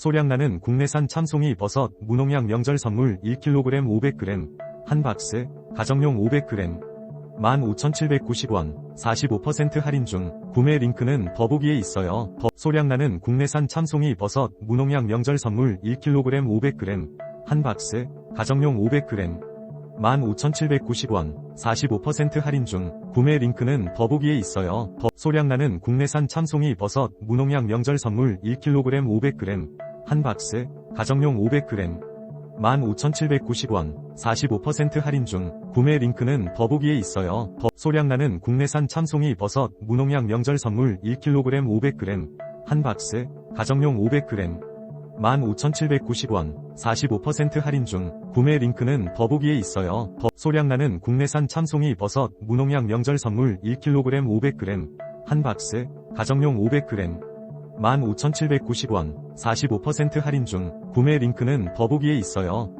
소량나는 국내산 참송이 버섯 무농약 명절 선물 1kg 500g 한 박스 가정용 500g 15,790원 45% 할인 중 구매 링크는 더보기에 있어요. 더 소량나는 국내산 참송이 버섯 무농약 명절 선물 1kg 500g 한 박스 가정용 500g 15,790원 45% 할인 중 구매 링크는 더보기에 있어요. 더 소량나는 국내산 참송이 버섯 무농약 명절 선물 1kg 500g 한 박스 가정용 500g 15,790원 45% 할인 중 구매 링크는 더보기에 있어요. 더 소량나는 국내산 참송이 버섯 무농약 명절 선물 1kg 500g 한 박스 가정용 500g 15,790원 45% 할인 중 구매 링크는 더보기에 있어요. 더 소량나는 국내산 참송이 버섯 무농약 명절 선물 1kg 500g 한 박스 가정용 500g 15,790원 45% 할인 중 구매 링크는 더보기에 있어요. 더